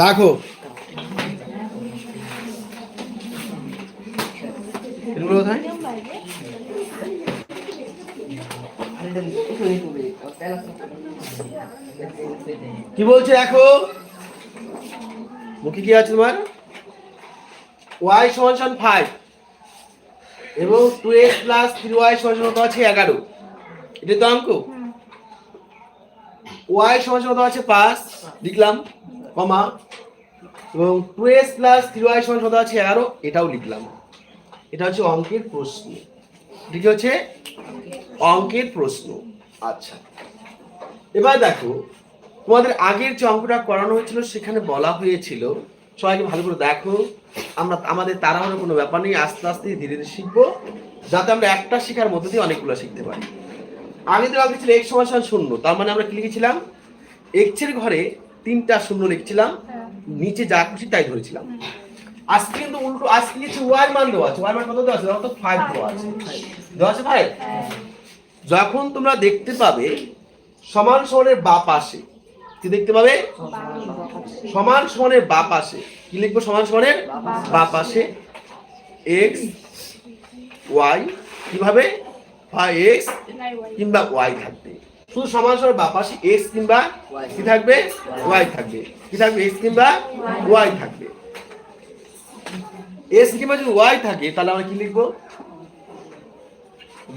দেখো। কি বলছে দেখো? মুখে কি আছে তোমার? ওয়াই সমান সমান ফাইভ এবং two x plus three y সমান সমান কত আছে? এগারো। এটা তো অঙ্ক ওয়াই সমান সমান কত আছে? পাঁচ। লিখলাম। কমা এবং two s plus three y সমান কত আছে এগারো, এটাও লিখলাম। এটা হচ্ছে অঙ্কের প্রশ্ন। এটা কি হচ্ছে? অঙ্কের প্রশ্ন। আচ্ছা। এবার দেখো, তোমাদের আগের যে অঙ্কটা করানো হয়েছিল, সেখানে বলা হয়েছিল, সবাইকে ভালো করে দেখো, আমরা, আমাদের তাড়াহুড়ো কোনো ব্যাপার নেই, আস্তে আস্তে ধীরে ধীরে শিখব, যাতে আমরা একটা শেখার মধ্যে দিয়ে অনেকগুলো শিখতে পারি। আগে তো লিখেছিল এক সমান সমান শূন্য, তার মানে আমরা কি লিখেছিলাম? এক্সের ঘরে তিনটা শূন্য লিখছিলাম নিচে যা খুশি তাই ধরেছিলাম। আজকে কিন্তু উল্টো আজকে কিছু ওয়াই মান দেওয়া আছে ওয়াই মান কত দেওয়া আছে? তো ফাইভ দেওয়া আছে। দেওয়া আছে ফাইভ যখন তোমরা দেখতে পাবে সমান সমানের বা পাশে কি দেখতে পাবে? সমান সমানের বা পাশে কি লিখব? সমান সমানের বা পাশে এক্স ওয়াই কীভাবে? হয় এক্স কিংবা ওয়াই থাকবে। শুধু সমান সমানের বা পাশে এক্স কিংবা কি থাকবে? ওয়াই থাকবে। কি থাকবে? এক্স কিংবা ওয়াই থাকবে। এক্স কিংবা যদি ওয়াই থাকে, তাহলে আমরা কি লিখব?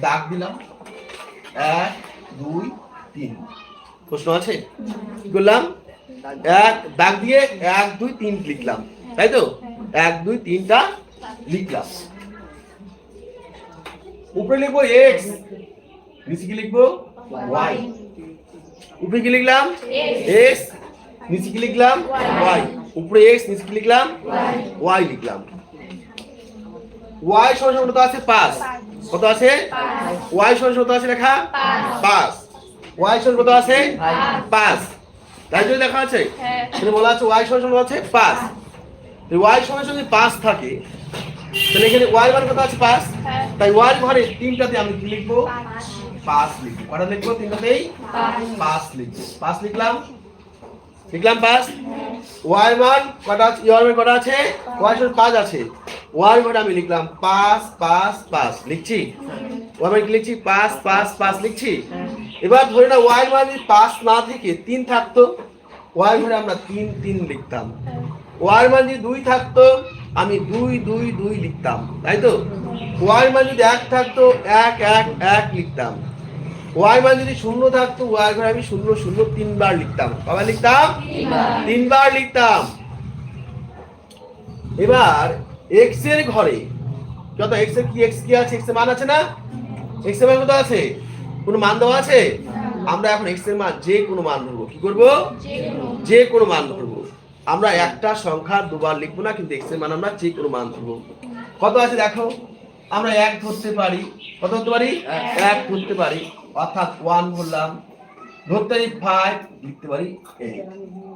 দাগ দিলাম। এক, দুই, তিন। প্রশ্ন আছে? কি করলাম? এক, দাগ দিয়ে এক, দুই, তিন লিখলাম। তাই তো? এক, দুই, তিনটা লিখলাম। উপরে লিখব এক্স নিচে কি লিখব? ওয়াই উপরে কি লিখলাম? এক্স নিচে কি লিখলাম? ওয়াই উপরে এক্স নিচে কি লিখলাম? ওয়াই লিখলাম। ওয়াই সমান কত আছে? পাঁচ। কত আছে? ওয়াই সমান কত আছে লেখা? পাঁচ। ওয়াই সমান কত আছে? পাঁচ। তাই যদি লেখা আছে? এখানে বলা আছে ওয়াই সমান আছে? পাঁচ। ওয়াই সমান সমান যদি পাঁচ থাকে তাহলে এখানে ওয়াই মান কত আছে? পাঁচ। তাই ওয়াই ঘরে তিনটাতে আমি কি লিখব? পাঁচ লিখব কটা লিখব? তিনটাতেই? পাঁচ। লিখব। পাঁচ লিখলাম? লিখলাম পাঁচ? ওয়াই মান কটা আছে? ওয়াই মান কটা আছে? ওয়াই সমান পাঁচ আছে। ওয়াই ঘরে আমি লিখলাম পাঁচ পাঁচ পাঁচ। লিখছি? ওয়াই মান লিখছি? পাঁচ পাঁচ পাঁচ লিখছি? এবার ধরে না ওয়াই মান যদি পাঁচ না থেকে তিন থাকতো ওয়াই ঘরে আমরা তিন তিন লিখতাম। ওয়াই মান যদি দুই থাকতো আমি দুই দুই দুই লিখতাম। তাই তো? ওয়াই মান যদি এক থাকতো এক এক এক লিখতাম। ওয়াই মান যদি শূন্য থাকতো ওয়াই ঘরে আমি শূন্য শূন্য তিনবার লিখতাম। কবার লিখতাম? তিনবার। লিখতাম। এবার এক্সের ঘরে যত এক্সের কি এক্স কি আছে? এক্সের মান আছে না? এক্সের মান কত আছে? কোনো মান দেওয়া আছে? আমরা এখন এক্সের মান যে কোনো মান ধরবো। কি করব? যে কোনো। মান ধরবো। আমরা একটা সংখ্যা দুবার লিখব না কিন্তু এক্সের মান আমরা যে কোনো মান ধরবো। কত আছে দেখো? আমরা এক ধরতে পারি। কত ধরতে পারি? এক ধরতে পারি। অর্থাৎ ওয়ান বললাম। ধরতে পারি ফাইভ লিখতে পারি।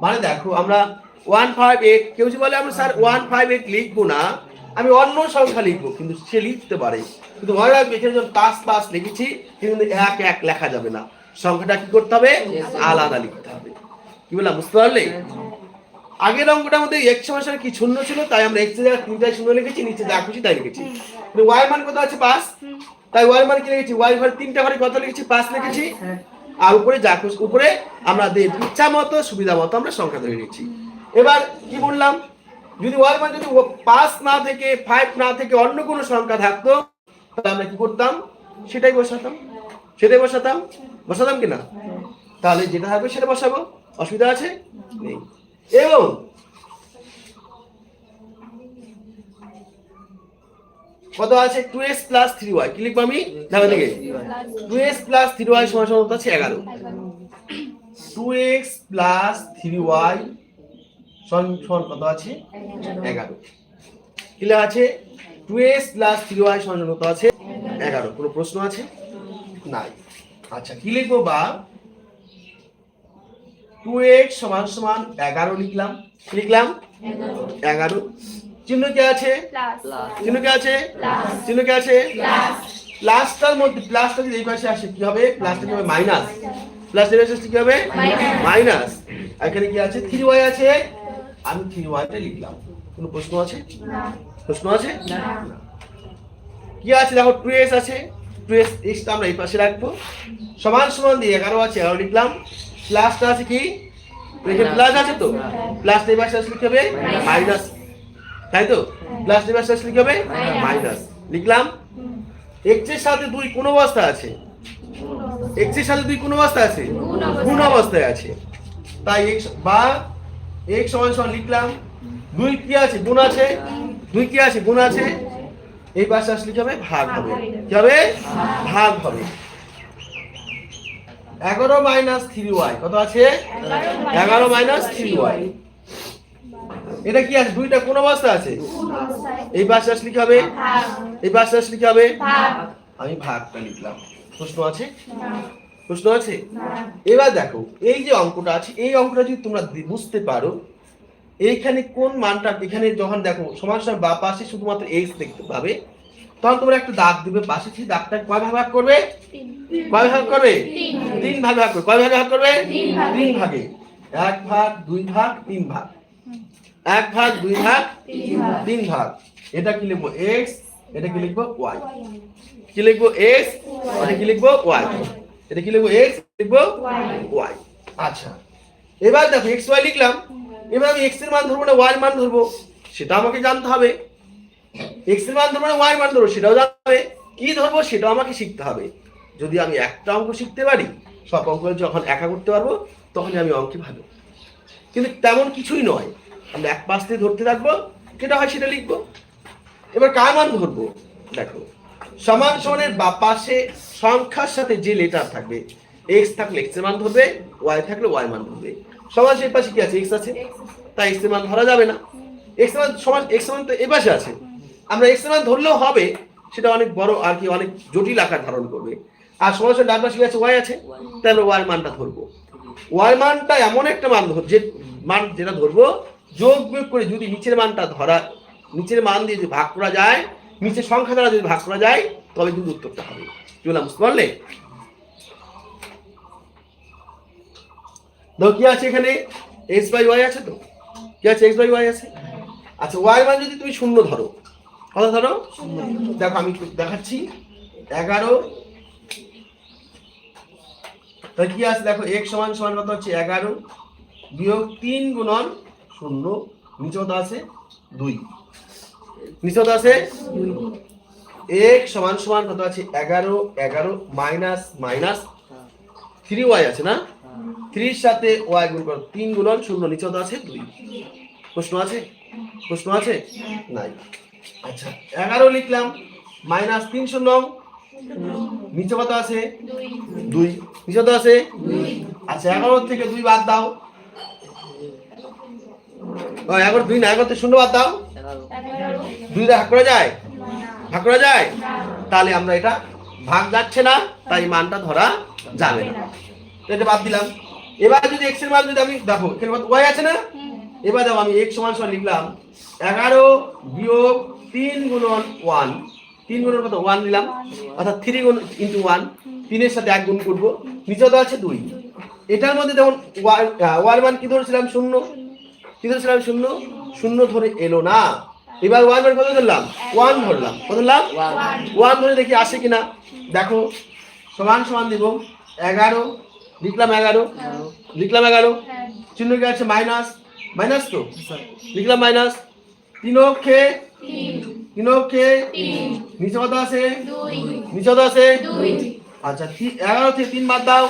মানে দেখো, আমরা ওয়ান ফাইভ এইট কেউ যদি বলে আমরা স্যার ওয়ান ফাইভ এইট লিখব না, আমি অন্য সংখ্যা লিখব, কিন্তু সে লিখতে পারে। কিন্তু মনে রাখবে এখানে যখন পাঁচ পাঁচ লিখেছি, কিন্তু এক এক লেখা যাবে না। সংখ্যাটা কি করতে হবে? আলাদা লিখতে হবে। কি বললাম, বুঝতে পারলে? আগের অঙ্কটার মধ্যে এক্স সমস্যার কি শূন্য ছিল? তাই আমরা এক্স জায়গায় তিনটায় শূন্য লিখেছি, নিচে যা খুশি তাই লিখেছি। ওয়াই মান কত আছে, পাঁচ? তাই ওয়াই মান কি লিখেছি? ওয়াই ঘরে তিনটা ঘরে কত লিখেছি? পাঁচ লিখেছি। আর উপরে যা খুশি উপরে আমরা দে- ইচ্ছা মতো সুবিধা মতো আমরা সংখ্যা ধরে নিচ্ছি। এবার কি বললাম? যদি ওয়াই মান যদি পাঁচ না থেকে ফাইভ না থেকে অন্য কোনো সংখ্যা থাকতো তাহলে আমরা কি করতাম? সেটাই বসাতাম। সেটাই বসাতাম। বসাতাম কিনা তাহলে যেটা থাকবে সেটা বসাবো। অসুবিধা আছে? নেই। এবং কত আছে? Two x plus three y কি লিখব আমি? ঢাকা থেকে two x plus three y সমান সমান আছে? এগারো। Two x plus three y সমান সমান কত আছে? এগারো। কি লেখা আছে? Two x plus three y সমান কত আছে? এগারো। কোনো প্রশ্ন আছে? নাই। আচ্ছা কি লিখব বা? টু এক্স সমান সমান এগারো লিখলাম। লিখলাম? এগারো। চিহ্ন কি আছে? চিহ্ন কি আছে? চিহ্ন কি আছে? প্লাসটার মধ্যে প্লাসটা যদি এই পাশে আসে কি হবে? প্লাসটা কি হবে? মাইনাস প্লাস এর পাশে কি হবে? মাইনাস এখানে কি আছে? থ্রি ওয়াই আছে। আমি থ্রি ওয়াইটা লিখলাম। কোনো প্রশ্ন আছে? প্রশ্ন আছে? কি আছে? দেখো টু এস আছে। টু এস এক্সটা আমরা এই পাশে রাখব। সমান সমান দিয়ে এগারো আছে এগারো লিখলাম। প্লাসটা আছে কি? প্লাস আছে তো? প্লাস এই পাশে আসলে কি হবে? মাইনাস তাই তো প্লাস এই পাশে আসলে কি হবে? মাইনাস লিখলাম? এক্সের সাথে দুই কোন অবস্থা আছে? এক্সের সাথে দুই কোন অবস্থা আছে? গুণ অবস্থায় আছে? তাই এক্স বা এক্স সমান সমান লিখলাম। দুই কি আছে? গুণ আছে। দুই কি আছে? গুণ আছে। এই পাশে আসলে কি হবে ভাগ হবে। কি হবে? ভাগ হবে। এগারো মাইনাস থ্রি ওয়াই কত আছে? এগারো মাইনাস থ্রি ওয়াই এটা কি আছে? দুইটা কোন অবস্থা আছে? এই পাশে আসলে কি হবে? এই পাশে আসলে কি হবে? আমি ভাগটা লিখলাম। প্রশ্ন আছে? প্রশ্ন আছে? এবার দেখো এই যে অঙ্কটা আছে এই অঙ্কটা যদি তোমরা বুঝতে পারো এইখানে কোন মানটা এখানে যখন দেখো সমান সমান বা পাশে শুধুমাত্র এক্স দেখতে পাবে তখন তোমরা একটা দাগ দিবে পাশে সেই দাগটা কয় ভাগ ভাগ করবে? কয় ভাগ করবে? তিন। ভাগ ভাগ করবে। কয় ভাগ ভাগ করবে? তিন ভাগে। এক ভাগ দুই ভাগ তিন ভাগ। এক ভাগ দুই ভাগ তিন ভাগ। এটা কি লিখব? এক্স এটা কি লিখব? ওয়াই কি লিখব? এক্স এটা কি লিখব? ওয়াই এটা কি লিখব? এক্স লিখব? ওয়াই আচ্ছা। এবার দেখো এক্স ওয়াই লিখলাম। এবার আমি এক্সের মান ধরবো না ওয়াই মান ধরবো? সেটা আমাকে জানতে হবে। এক্সের মান ধরবো না ওয়াই মান ধরবো? সেটাও জানতে হবে। কি ধরবো? সেটাও আমাকে শিখতে হবে। যদি আমি একটা অঙ্ক শিখতে পারি সব অঙ্ক যখন একা করতে পারব তখনই আমি অঙ্কে ভালো। কিন্তু তেমন কিছুই নয়। আমরা এক পাশ দিয়ে ধরতে থাকব যেটা হয় সেটা লিখব। এবার কার মান ধরবো? দেখো সমান সমানের বা পাশে সংখ্যার সাথে যে লেটার থাকবে এক্স থাকলে এক্সের মান ধরবে ওয়াই থাকলে ওয়াই মান ধরবে। সমান সেই পাশে কি আছে? এক্স আছে। তাই এক্সের মান ধরা যাবে না। এক্সের মান সমান এক্সের মান তো এ পাশে আছে। আমরা এক্সের মান ধরলেও হবে সেটা অনেক বড় আর কি অনেক জটিল আকার ধারণ করবে। আর সমান সমান ডান পাশে কি আছে? ওয়াই আছে। তাই আমরা ওয়াই মানটা ধরবো। ওয়াই মানটা এমন একটা মান ধর যে মান যেটা ধরবো যোগ বিয়োগ করে যদি নিচের মানটা ধরা, নিচের মান দিয়ে যদি ভাগ করা যায়, নিচের সংখ্যা দ্বারা যদি ভাগ করা যায়, তবে কিন্তু উত্তরটা হবে। বললাম বুঝতে পারলে? দেখো কি আছে এখানে? এক্স বাই ওয়াই আছে তো? কি আছে এক্স বাই ওয়াই আছে? আচ্ছা ওয়াই মান যদি তুমি শূন্য ধরো, কত ধরো? দেখো, আমি দেখাচ্ছি। এগারো। তাহলে কি আছে? দেখো এক সমান সমান কত হচ্ছে? এগারো। বিয়োগ তিন গুণন শূন্য নিচে আছে দুই। নিচে আছে এক সমান সমান কত আছে? এগারো এগারো মাইনাস মাইনাস থ্রি ওয়াই আছে না? থ্রির সাথে ওয়াই গুণ করো তিন গুণন শূন্য নিচে আছে দুই। প্রশ্ন আছে? প্রশ্ন আছে? নাই। আচ্ছা এগারো লিখলাম মাইনাস তিন শূন্য। নিচে কত আছে? দুই। নিচে কত আছে আচ্ছা এগারো থেকে দুই বাদ দাও। এগারো দুই না এগারো থেকে শূন্য বাদ দাও। দুই ভাগ করা যায়? ভাগ করা যায়? তাহলে আমরা এটা ভাগ যাচ্ছে না, তাই মানটা ধরা যাবে না। এটা বাদ দিলাম। এবার যদি এক্সের মান যদি আমি, দেখো, এখানে ওয়াই আছে না? এবার দেখো আমি এক সমান সমান লিখলাম। এগারো বিয়োগ তিন গুণন ওয়ান তিন গুণন কত? ওয়ান নিলাম। অর্থাৎ থ্রি গুণ ইন্টু ওয়ান তিনের সাথে এক গুণ করব। নিচে তো আছে? দুই। এটার মধ্যে যেমন ওয়ার মান কি ধরেছিলাম? শূন্য। কি ধরেছিলাম শূন্য শূন্য ধরে এলো না। এবার ওয়ান মান কত ধরলাম? ওয়ান ধরলাম। কত ধরলাম? ওয়ান ধরে দেখি আসে কিনা। দেখো সমান সমান দিব। এগারো লিখলাম এগারো। লিখলাম এগারো। চিহ্ন কি আছে? মাইনাস মাইনাস তো? লিখলাম মাইনাস তিন অক্ষে? তিন। অক্ষে? নিচে কত আছে? নিচে কত আছে? আচ্ছা এগারো থেকে তিন বাদ দাও।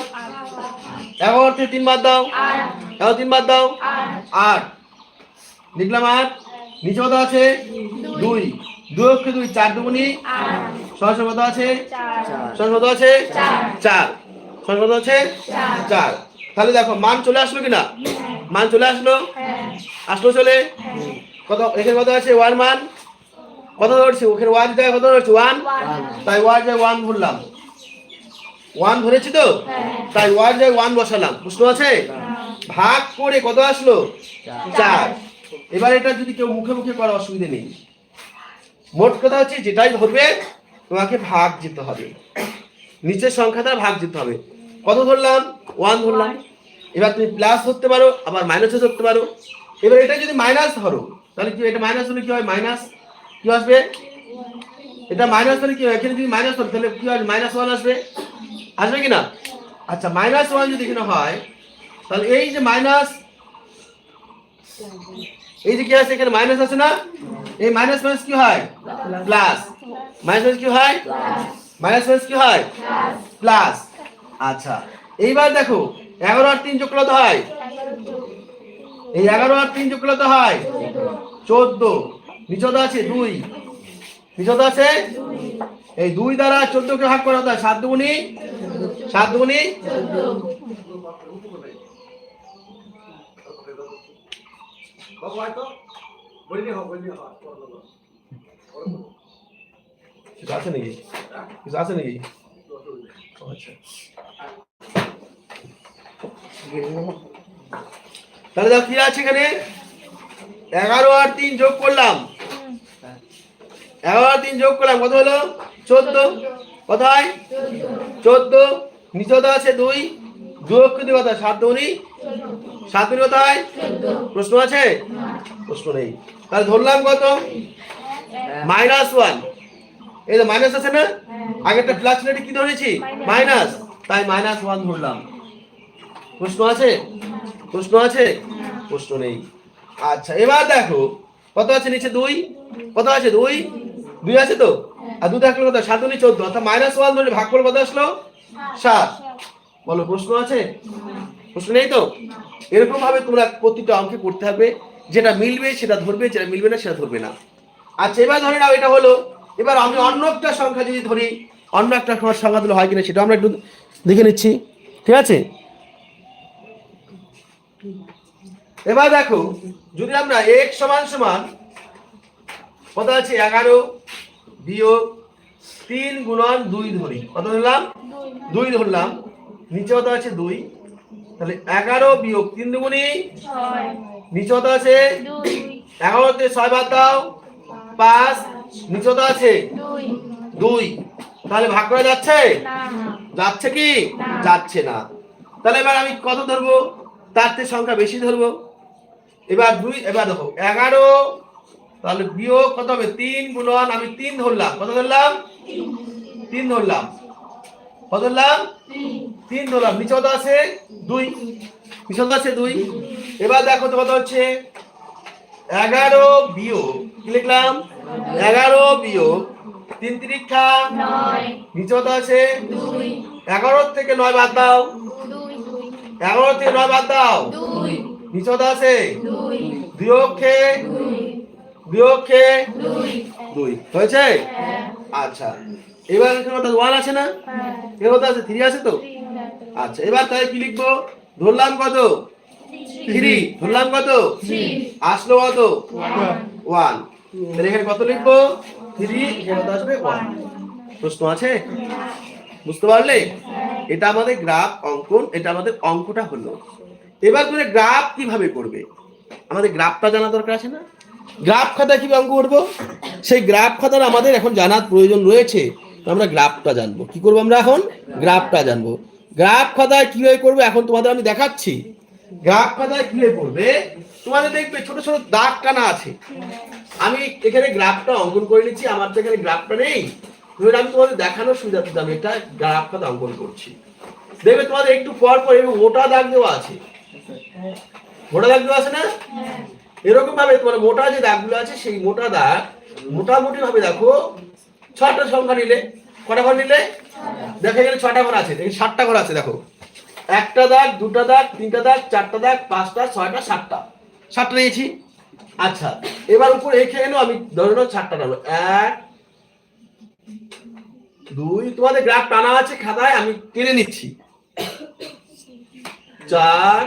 এগারো থেকে তিন বাদ দাও। এগারো তিন বাদ দাও। আট। লিখলাম আট। নিচে কত আছে? দুই। দুই। অক্ষে দুই চার দুগুনি। সহসা কত আছে? সহসা কত আছে? চার। সহসা কত আছে? চার। তাহলে দেখো মান চলে আসলো কিনা? মান চলে আসলো? আসলো চলে? কত এখানে কত আছে? ওয়ান মান। কত ধরছে? ওখানে ওয়ান জায়গায় কত ধরছে? ওয়ান। তাই ওয়ান জায়গায় ওয়ান ধরলাম ওয়ান ধরেছি তো? তাই ওয়ান জায়গায় ওয়ান বসালাম। প্রশ্ন আছে? ভাগ করে কত আসলো? চার। এবার এটা যদি কেউ মুখে মুখে করা, অসুবিধে নেই। মোট কথা হচ্ছে, যেটাই ধরবে, তোমাকে ভাগ যেতে হবে। নিচের সংখ্যা দ্বারা ভাগ যেতে হবে। কত ধরলাম? ওয়ান ধরলাম। এবার তুমি প্লাস ধরতে পারো, আবার মাইনাসও ধরতে পারো। এবার এটা যদি মাইনাস ধরো, তাহলে কি এটা মাইনাস হলে কি হয়? মাইনাস। কি আসবে? এটা মাইনাস হলে কি হয়? এখানে যদি মাইনাস ধরো, তাহলে কি হয়? মাইনাস ওয়ান আসবে। আসবে কি না আচ্ছা মাইনাস ওয়ান যদি এখানে হয়, তাহলে এই যে মাইনাস এই যে কি আছে এখানে? মাইনাস আছে না? এই মাইনাস মাইনাস কি হয়? প্লাস মাইনাস কি হয়? মাইনাস মাইনাস কি হয়? প্লাস আচ্ছা এইবার দেখো, এগারো আর তিন যোগ করলে তো হয়? এই এগারো আর তিন যোগ করলে তো হয়? চোদ্দ। নিচত আছে দুই। নিচত আছে এই দুই দ্বারা চোদ্দকে ভাগ করা হতো সাত দুগুনি সাত কিছু আছে নাকি? কিছু আছে নাকি? আচ্ছা। তাহলে দেখো কি আছে এখানে? এগারো আর তিন যোগ করলাম। এগারো আর তিন যোগ করলাম কত হলো? চোদ্দ? কত হয় চোদ্দ। নিচত আছে দুই। দুই হয়? সাত দুনি সাত দুনি কত হয় প্রশ্ন আছে? প্রশ্ন নেই। তাহলে ধরলাম কত? Minus one. এই তো মাইনাস আছে না? আগেরটা প্লাস ছিল কি ধরেছি? মাইনাস। তাই মাইনাস ওয়ান ধরলাম। প্রশ্ন আছে? প্রশ্ন আছে? প্রশ্ন নেই। আচ্ছা এবার দেখো। কত আছে নিচে দুই? কত আছে দুই? দুই আছে তো? আর দু থাকলে কত সাত দুই চোদ্দ, অর্থাৎ মাইনাস ওয়ান ধরে ভাগ করে কত আসলো? সাত। বলো, প্রশ্ন আছে? প্রশ্ন নেই তো? এরকম ভাবে তোমরা প্রতিটা অঙ্কে করতে হবে যেটা মিলবে সেটা ধরবে, যেটা মিলবে না সেটা ধরবে না। আচ্ছা এবার ধরে নাও, এটা হলো, এবার আমি অন্য একটা সংখ্যা যদি ধরি, অন্য একটা সংখ্যা দিলে হয় কিনা সেটা আমরা একটু দেখে নিচ্ছি। ঠিক আছে? এবার দেখো, যদি আমরা এক সমান সমান কথা আছে? এগারো। বিয়োগ তিন গুণন দুই ধরি। কত ধরলাম? দুই ধরলাম। নিচে কত আছে? দুই। তাহলে এগারো বিয়োগ তিন দুগুণি নিচে কত আছে? এগারোতে ছয় বাদ দাও। পাঁচ। নিচে কত আছে? দুই। দুই। তাহলে ভাগ করা যাচ্ছে? যাচ্ছে কি? যাচ্ছে না। তাহলে এবার আমি কত ধরবো? তার থেকে সংখ্যা বেশি ধরবো। এবার দুই এবার দেখো এগারো তাহলে বিয়োগ কত হবে? তিন গুণন আমি তিন ধরলাম। কত ধরলাম? তিন ধরলাম। কত ধরলাম? তিন ধরলাম। নিচে কত আছে? দুই। নিচে কত আছে? দুই। এবার দেখো তো কত হচ্ছে? এগারো বিয়োগ। কি লিখলাম? এগারো বিয়োগ। তিন তিরিক্ষা। নিচে কত আছে? এগারো থেকে নয় বাদ দাও। এগারো থেকে নয় বাদ দাও। নিচে কত আছে? দুই। অক্ষে দুই। দুই। হয়েছে? হ্যাঁ। আচ্ছা। এবার এখানে কত ওয়ান আছে না? হ্যাঁ। এখানে আছে থ্রি আছে তো? আচ্ছা এবার তাহলে কি লিখব? ধরলাম কত? থ্রি ধরলাম কত? আসলো কত? ওয়ান ওয়ান তাহলে এখানে কত লিখব? থ্রি এখানে কত আসবে ওয়ান প্রশ্ন আছে? বুঝতে পারলে? এটা আমাদের গ্রাফ অঙ্কন এটা আমাদের অঙ্কটা হলো। এবার করে গ্রাফ কীভাবে করবে? আমাদের গ্রাফটা জানা দরকার আছে না? গ্রাফ খাতা কীভাবে অঙ্ক করব? সেই গ্রাফ খাতার আমাদের এখন জানার প্রয়োজন রয়েছে। আমরা গ্রাফটা জানব। কি করব আমরা এখন? গ্রাফটা জানব। গ্রাফ খাতায় কীভাবে করবে? এখন তোমাদের আমি দেখাচ্ছি। গ্রাফ খাতায় কীভাবে করবে? তোমাদের দেখবে ছোট ছোট দাগ টানা আছে। আমি এখানে গ্রাফটা অঙ্কন করে নিচ্ছি। আমার তো এখানে গ্রাফটা নেই। আমি তোমাদের দেখানোর সুবিধার্থে আমি এটা গ্রাফ খাতা অঙ্কন করছি। দেখবে তোমাদের একটু পর পর এরকম মোটা দাগ দেওয়া আছে। মোটা দাগ দেওয়া আছে না? এরকম ভাবে তোমার মোটা যে দাগগুলো আছে, সেই মোটা দাগ মোটামুটি ভাবে দেখো, ছটা সংখ্যা নিলে, কটা ঘর নিলে? দেখা এখানে ছটা ঘর আছে সাতটা ঘর আছে, দেখো। একটা দাগ, দুটা দাগ, তিনটা দাগ, চারটা দাগ, পাঁচটা, ছয়টা, সাতটা। সাতটা নিয়েছি? আচ্ছা এবার উপরে এখানে আমি ধরে নাও চারটা নেব এক, দুই, তোমাদের গ্রাফ টানা আছে খাতায়, আমি টেনে নিচ্ছি। চার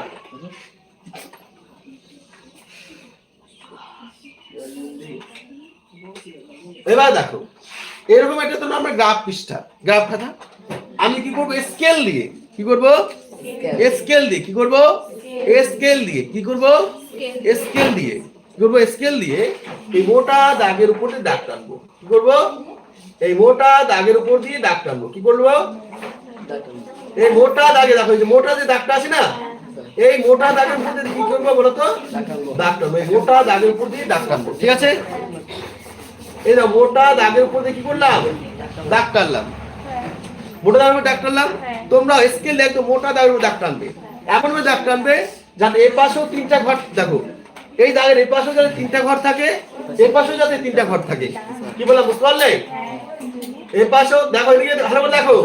এবার দেখো এরকম একটা তো আমরা গ্রাফ পৃষ্ঠা। গ্রাফ খাতা আমি কি করব? স্কেল দিয়ে। কি করব? স্কেল দিয়ে। কি করব? স্কেল দিয়ে। কি করব? স্কেল দিয়ে। কি করব? স্কেল দিয়ে এই মোটা দাগের উপর দিয়ে দাগ টানবো। কি করব? এই মোটা দাগের উপর দিয়ে দাগ টানবো। কি করব? এই মোটা দাগে দেখো এই যে মোটা যে দাগটা আছে না? এই মোটা দাগের উপর দিয়ে কি করব বলো তো? দাগ টানবো। এই মোটা দাগের উপর দিয়ে দাগ টানবো। ঠিক আছে? এই না মোটা দাগের উপর দিয়ে কি করলাম? দাগ টানলাম। মোটা দাগের উপর দাগ টানলাম? হ্যাঁ। তোমরা স্কেল একদম মোটা দাগের উপর দাগ টানবে। এমন ভাবে দাগ টানবে যাতে এ পাশেও তিনটা ঘর দেখো এই দাগের এ পাশেও যাতে তিনটা ঘর থাকে এ পাশেও যাতে তিনটা ঘর থাকে। কি বললাম বুঝতে পারলে? এ পাশেও দেখো এদিকে ভালো করে দেখো।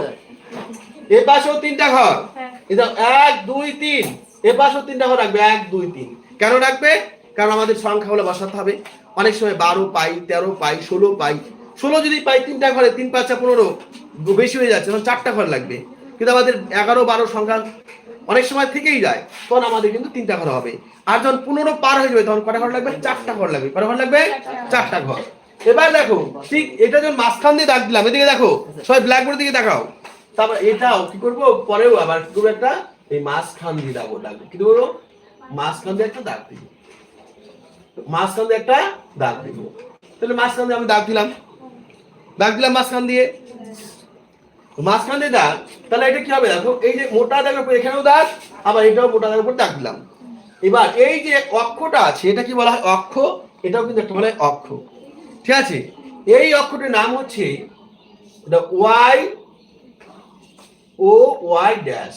এ পাশেও তিনটা ঘর। হ্যাঁ। এটা এক দুই তিন। এ পাশেও তিনটা ঘর রাখবে এক দুই তিন। কেন রাখবে? কারণ আমাদের সংখ্যা হলে বসাতে হবে। অনেক সময় বারো পাই, তেরো পাই, ষোলো পাই। ষোলো যদি পাই, তিনটা ঘরে, তিন পাঁচটা পনেরো বেশি হয়ে যাচ্ছে, তখন চারটা ঘর লাগবে। কিন্তু আমাদের এগারো, বারো সংখ্যা অনেক সময় থেকেই যায়, তখন আমাদের কিন্তু তিনটা ঘর হবে। আর যখন পনেরো পার হয়ে যাবে, তখন কটা ঘর লাগবে? চারটা ঘর লাগবে। কটা ঘর লাগবে? চারটা ঘর। এবার দেখো, ঠিক এটা যখন মাঝখান দিয়ে দাগ দিলাম, এদিকে দেখো, সবাই ব্ল্যাকবোর্ড দিকে দেখাও তারপর এটাও কি করব? পরেও আবার কি করব একটা এই মাঝখান দিয়ে দাগো দাগ কি করব মাঝখান দিয়ে একটা দাগ দিব। মাঝখান দিয়ে একটা দাগ দিব। তাহলে মাঝখান দিয়ে আমি দাগ দিলাম। দাগ দিলাম মাঝখান দিয়ে। মাঝখান দিয়ে দাগ, তাহলে এটা কি হবে দেখো? এই যে মোটা দাগের উপর এখানেও দাগ, আবার এটাও মোটা দাগের উপর দাগ দিলাম। এবার এই যে অক্ষটা আছে, এটা কি বলা হয় অক্ষ? এটাও কিন্তু একটা বলা হয় অক্ষ। ঠিক আছে? এই অক্ষটির নাম হচ্ছে y O y dash.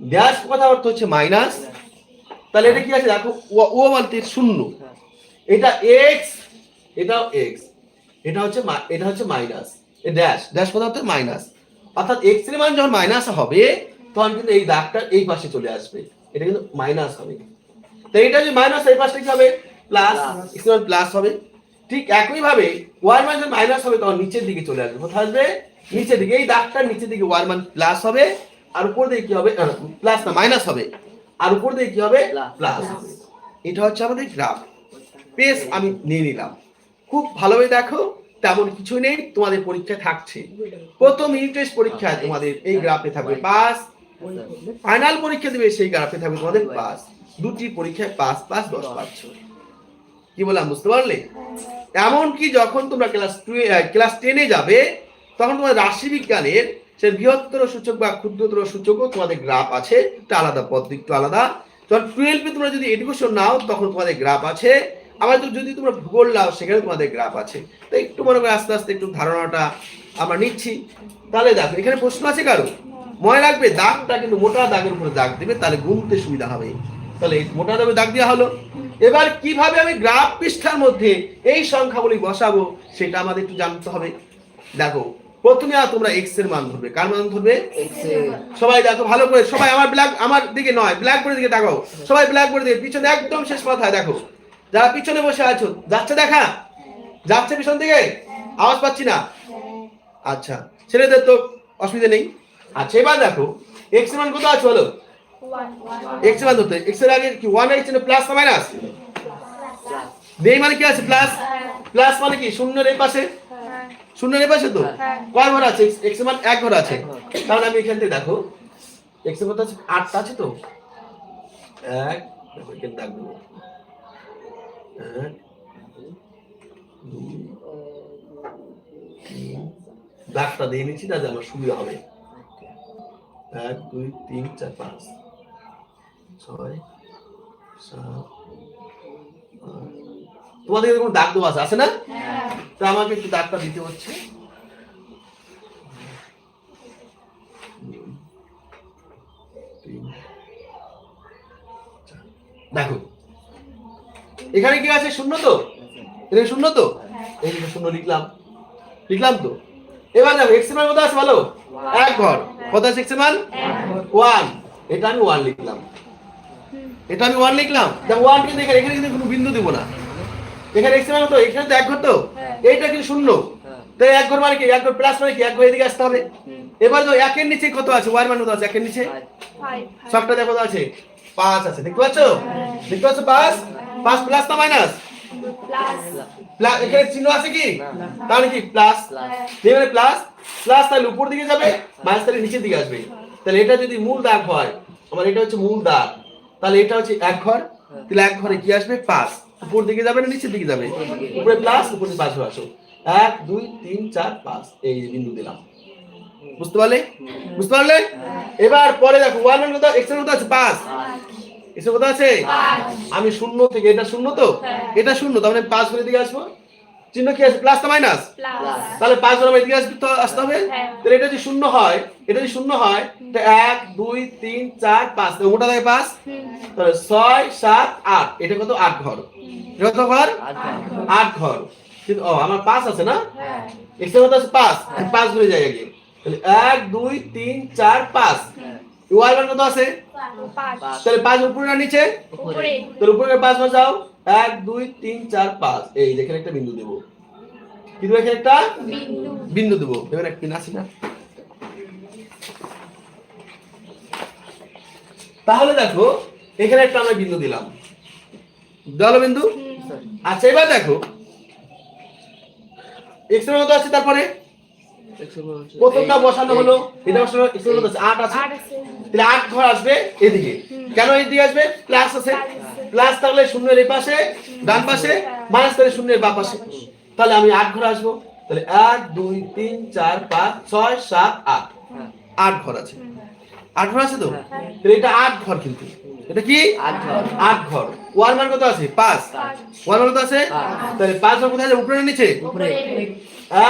Dash কথা অর্থ হচ্ছে মাইনাস তাহলে এটা কি আছে? দেখো ও- ও বলতে শূন্য। এটা এক্স এটাও এক্স এটা হচ্ছে এটা হচ্ছে মাইনাস এ ড্যাশ ড্যাশ হচ্ছে মাইনাস অর্থাৎ এক্সের মান যখন মাইনাস হবে তখন কিন্তু এই দাগটা এই পাশে চলে আসবে। এটা কিন্তু মাইনাস হবে। তো এটা যে মাইনাস এই পাশটা কি হবে? প্লাস এক্স মান প্লাস হবে। ঠিক একই ভাবে ওয়াই মান যখন মাইনাস হবে তখন নিচের দিকে চলে আসবে। কোথায় আসবে নিচের দিকে। এই দাগটার নিচের দিকে ওয়াই মান প্লাস হবে আর উপর দিকে কি হবে? প্লাস না মাইনাস হবে। আর উপর দিয়ে কি হবে? প্লাস এটা হচ্ছে আমাদের গ্রাফ পেস আমি নিয়ে নিলাম। খুব ভালোভাবে দেখো তেমন কিছু নেই তোমাদের পরীক্ষায় থাকছে। প্রথম ইউনিট টেস্ট পরীক্ষায় তোমাদের এই গ্রাফে থাকবে পাস ফাইনাল পরীক্ষা দেবে সেই গ্রাফে থাকবে তোমাদের পাস দুটি পরীক্ষায় পাস পাস দশ পাচ্ছ। কি বললাম বুঝতে পারলে? এমনকি যখন তোমরা ক্লাস টু ক্লাস টেনে যাবে তখন তোমার রাশি বিজ্ঞানের সে বৃহত্তর সূচক বা ক্ষুদ্রতর সূচকও তোমাদের গ্রাফ আছে। এটা আলাদা পদ্ধতি, একটু আলাদা। যখন টুয়েলভে তোমরা যদি এডুকেশন নাও, তখন তোমাদের গ্রাফ আছে। আবার যদি তোমরা ভূগোল নাও সেখানে তোমাদের গ্রাফ আছে। তো একটু মনে করে আস্তে আস্তে একটু ধারণাটা আমরা নিচ্ছি। তাহলে দেখো, এখানে প্রশ্ন আছে কারও? মনে রাখবে দাগটা কিন্তু মোটা দাগের উপরে দাগ দেবে, তাহলে গুনতে সুবিধা হবে। তাহলে মোটা দাগে দাগ দেওয়া হলো। এবার কীভাবে আমি গ্রাফ পৃষ্ঠার মধ্যে এই সংখ্যাগুলি বসাবো, সেটা আমাদের একটু জানতে হবে। দেখো প্রথমে তোমরা এক্সের মান ধরবে। কার মান ধরবে? সবাই দেখো ভালো করে সবাই আমার ব্ল্যাক আমার দিকে নয় ব্ল্যাক বোর্ডের দিকে তাকাও। সবাই ব্ল্যাক বোর্ডের দিকে পিছনে একদম শেষ মাথায় দেখো। যারা পিছনে বসে আছো যাচ্ছে দেখা? যাচ্ছে পিছন দিকে? আওয়াজ পাচ্ছি না? আচ্ছা ছেলেদের তো অসুবিধা নেই। আচ্ছা এবার দেখো এক্সের মান কত আছে বলো? এক্সের মান ধরতে এক্সের আগে কি ওয়ান এক্স প্লাস না মাইনাস নেই মানে কি আছে প্লাস প্লাস মানে কি শূন্যের এই পাশে? এই পাশে তো? হ্যাঁ। কয় ঘর আছে? এক্স মান এক ঘর আছে। তাহলে আমি এখান থেকে দেখো। এক্সের আছে আটটা আছে তো? এক এখানে এক দাগটা দিয়ে নিচ্ছি না যে আমার সুবিধা হবে। এক দুই তিন চার পাঁচ। ছয় সাত তোমাদের এরকম দাগ দেওয়া আছে আছে না? তো আমাকে একটু দাগটা দিতে হচ্ছে। দেখো, এখানে কি আছে শূন্য তো? এখানে শূন্য তো? যে শূন্য লিখলাম। লিখলাম তো? এবার দেখো এক্সের কত আছে বলো? এক ঘর। কত আছে এক্সের ওয়ান এটা আমি ওয়ান লিখলাম। এটা আমি ওয়ান লিখলাম। ওয়ান কিন্তু এখানে এখানে কিন্তু কোনো বিন্দু দিব না। এখানে এক্সের কত? এখানে তো এক ঘর তো? এইটা কিন্তু শূন্য? তাই এক ঘর মানে কি? এক ঘর প্লাস মানে কি? এক ঘর এদিকে আসতে হবে। এবার তো একের নিচে কত আছে? ওয়ার মান কত আছে? একের নিচে? সবটা দেখো কত আছে। পাঁচ আছে। দেখতে পাচ্ছ? দেখতে পাচ্ছ পাঁচ? পাঁচ প্লাস না মাইনাস প্লাস এখানে চিহ্ন আছে কি? তাহলে কি? প্লাস এবারে প্লাস প্লাস তাহলে উপর দিকে যাবে মাইনাস তাহলে নিচের দিকে আসবে। তাহলে এটা যদি মূল দাগ হয় আমার এটা হচ্ছে মূল দাগ। তাহলে এটা হচ্ছে এক ঘর তাহলে এক ঘরে কি আসবে? পাঁচ উপর দিকে যাবে না নিচের দিকে যাবে? উপরে প্লাস উপরে পাঁচ আসো। এক দুই তিন চার পাঁচ এই বিন্দু দিলাম। বুঝতে পারলে? বুঝতে পারলে? এবার পরে দেখো ওয়ানের কথা এক্সের কথা আছে পাঁচ। এক্সের কত আছে? আমি শূন্য থেকে এটা শূন্য তো? এটা শূন্য তার মানে পাঁচ করে দিকে আসব? চিহ্ন কি আছে? প্লাস না মাইনাস? প্লাস। তাহলে পাঁচ বরাবর এদিকে আসবে তো আসতে হবে? হ্যাঁ। তাহলে এটা যদি শূন্য হয় এটা যদি শূন্য হয় তো এক দুই তিন চার পাঁচ। তো মোটা থাকে পাঁচ? তাহলে ছয় সাত আট। এটা কত? আট ঘর। কত ঘর? আট ঘর। কিন্তু ও আমার পাঁচ আছে না? হ্যাঁ। এক্সের কত আছে? পাঁচ। আমি পাঁচ ঘুরে যাই আগে। তাহলে এক দুই তিন চার পাঁচ। ওয়াই মান কত আছে? পাঁচ। তাহলে পাঁচ উপরে না নিচে? উপরে। তাহলে উপরে পাঁচ বাজাও এক দুই তিন চার পাঁচ। এই এখানে একটা বিন্দু দেবো। কি দেবো এখানে একটা? বিন্দু। বিন্দু দেবো। এবার এক পিন আসি না। তাহলে দেখো এখানে একটা আমরা বিন্দু দিলাম। দেওয়ালো বিন্দু? আচ্ছা এবার দেখো। এক্সের মতো আছে তারপরে? প্রথমটা বসানো হলো। এটা বসানো এক্সের মতো আট আছে। আট আছে। তাহলে আট ঘর আসবে এদিকে। কেন এদিকে আসবে? প্লাস আছে। প্লাস থাকলে শূন্যের এই পাশে ডান পাশে মাইনাস থাকলে শূন্যের বা পাশে। তাহলে আমি আট ঘর আসব। তাহলে এক দুই তিন চার পাঁচ ছয় সাত আট। আট ঘর আছে। আট ঘর আছে তো? তাহলে এটা আট ঘর কিন্তু। এটা কি? আট ঘর। ওয়ার মান কত আছে? পাঁচ। ওয়ার মান কত আছে? তাহলে পাঁচ ঘর কোথায় উপরে নিচে?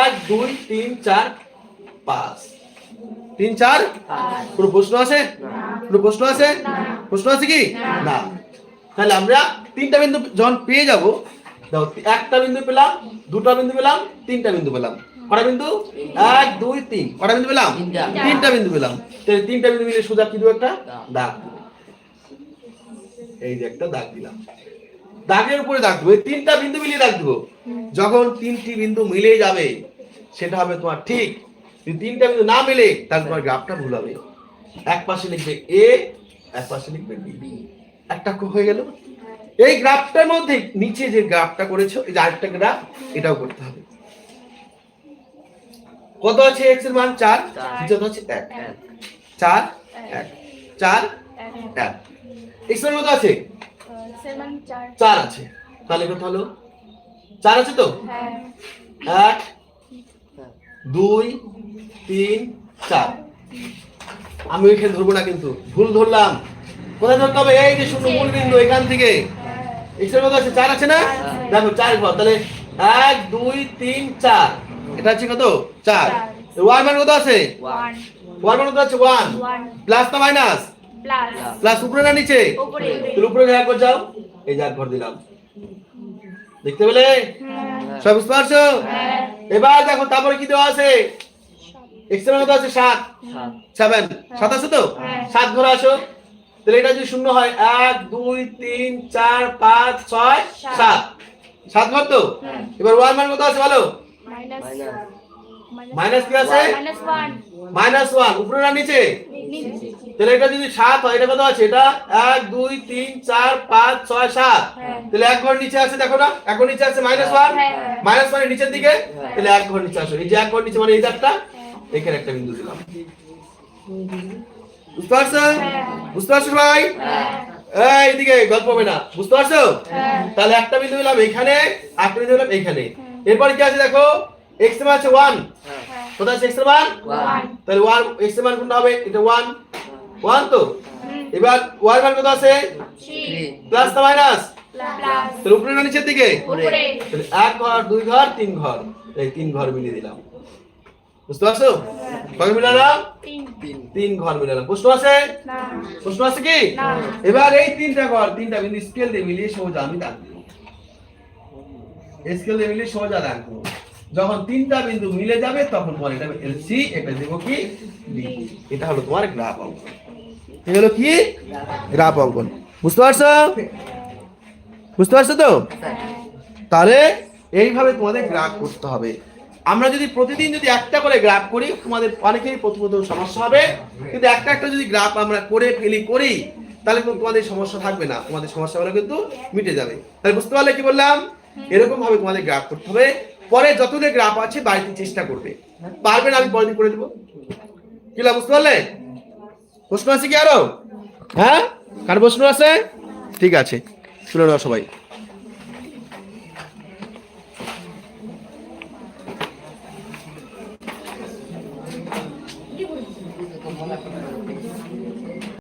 এক দুই তিন চার পাঁচ। তিন চার? কোনো প্রশ্ন আছে? কোনো প্রশ্ন আছে? প্রশ্ন আছে কি? না। তাহলে আমরা তিনটা বিন্দু যখন পেয়ে যাব দেখো একটা বিন্দু পেলাম দুটো বিন্দু পেলাম তিনটা বিন্দু পেলাম। কটা বিন্দু? এক দুই তিন। কটা বিন্দু পেলাম? তিনটা। বিন্দু পেলাম। তাহলে তিনটা বিন্দু মিলে সোজা কি একটা? দাগ এই যে একটা দাগ দিলাম। দাগের উপরে দাগ দেবো। এই তিনটা বিন্দু মিলিয়ে দাগ দেবো। যখন তিনটি বিন্দু মিলে যাবে সেটা হবে তোমার ঠিক। যদি তিনটা বিন্দু না মিলে তাহলে তোমার গ্রাফটা ভুল হবে। এক পাশে লিখবে এ এক পাশে লিখবে বি একটা হয়ে গেল। এই গ্রাফটার মধ্যে নিচে যে গ্রাফটা করেছ এই যে আরেকটা গ্রাফ এটাও করতে হবে। কত আছে এক্সের মান? চার। যত কত আছে? এক। চার? এক। চার? এক। এক্সের মতো আছে? চার। আছে। তাহলে কত হলো? চার আছে তো? হ্যাঁ। এক দুই তিন চার। আমি ওইখানে ধরবো না কিন্তু। ভুল ধরলাম। কোথায় ধরতে হবে? এই যে শূন্য মূল বিন্দু এখান থেকে। এক্সের মতো আছে চার আছে না? দেখো চার ঘর তাহলে এক দুই তিন চার। এটা আছে কত? চার। ওয়ান মান কত আছে? ওয়ান। মান কত আছে? ওয়ান। প্লাস না মাইনাস? প্লাস। উপরে না নিচে? উপরে। তাহলে উপরে এক ঘর যাও। এই যে এক ঘর দিলাম। দেখতে পেলে? হ্যাঁ। সব বুঝতে পারছ? হ্যাঁ। এবার দেখো তারপরে কি দেওয়া আছে? এক্সের মতো আছে? সাত। সেভেন সাত আছে তো? হ্যাঁ। সাত ঘরে আসো। তাহলে এটা যদি শূন্য হয় এক দুই তিন চার পাঁচ ছয় সাত। সাত। ঘর তো হ্যাঁ। এবার ওয়ান মান কত আছে বলো? মাইনাস মাইনাস কি আছে? মাইনাস ওয়ান মাইনাস উপরে না নিচে? নিচে। তাহলে এটা যদি সাত হয় এটা কত আছে? এটা এক দুই তিন চার পাঁচ ছয় সাত। হ্যাঁ। তাহলে এক ঘর নিচে আছে দেখো না? এক ঘর নিচে আছে মাইনাস ওয়ান হ্যাঁ। মাইনাস ওয়ানের নিচের দিকে? তাহলে এক ঘর নিচে আসো। এই যে এক ঘর নিচে মানে এই একটা এখানে একটা বিন্দু দিলাম। বুঝতে পারছ? হ্যাঁ। বুঝতে পারছ ভাই হ্যাঁ। এই এদিকে গল্প হবে না। বুঝতে পারছ? হ্যাঁ। তাহলে একটা বিন্দু দিলাম এখানে একটা বিন্দু দিলাম এখানে। এরপর কি আছে দেখো? এক্সের মান আছে ওয়ান হ্যাঁ। কোথায় আছে এক্সের মান? ওয়ান তাহলে ওয়ান এক্সের মান কোনটা হবে? এটা ওয়ান ওয়ান তো? এবার ওয়াই মান কত আছে? প্লাস না মাইনাস প্লাস তাহলে উপরে না নিচের দিকে? এক ঘর দুই ঘর তিন ঘর। এই তিন ঘর মিলিয়ে দিলাম। বুঝতে পারছ? কয় মিলালাম? তিন। তিন। ঘর মিলালাম। প্রশ্ন আছে? না। প্রশ্ন আছে কি? এবার এই তিনটা ঘর তিনটা বিন্দু স্কেল দিয়ে মিলিয়ে সোজা আমি দাগ দেবো। স্কেল দিয়ে মিলিয়ে সোজা দাগ দেবো। যখন তিনটা বিন্দু মিলে যাবে তখন তোমার এটা এলসি এটা দেবো কি? এটা হলো তোমার গ্রাফ অঙ্কন। এটা হলো কি? গ্রাফ অঙ্কন। বুঝতে পারছ? বুঝতে পারছ তো? তাহলে এইভাবে তোমাদের গ্রাফ করতে হবে। আমরা যদি প্রতিদিন যদি একটা করে গ্রাফ করি, তোমাদের অনেকেরই প্রথম প্রথম সমস্যা হবে। কিন্তু একটা একটা যদি গ্রাফ আমরা করে ফেলি করি, তাহলে কিন্তু তোমাদের সমস্যা থাকবে না। তোমাদের সমস্যাগুলো কিন্তু মিটে যাবে। তাহলে বুঝতে পারলে কি বললাম? এরকম ভাবে তোমাদের গ্রাফ করতে হবে। পরে যতগুলো গ্রাফ আছে, বাড়িতে চেষ্টা করবে। পারবে না, আমি পরের দিন করে দেবো। কি লাভ বুঝতে পারলে? প্রশ্ন আছে কি আরও? হ্যাঁ? কার প্রশ্ন আছে? ঠিক আছে। শুনে নাও সবাই।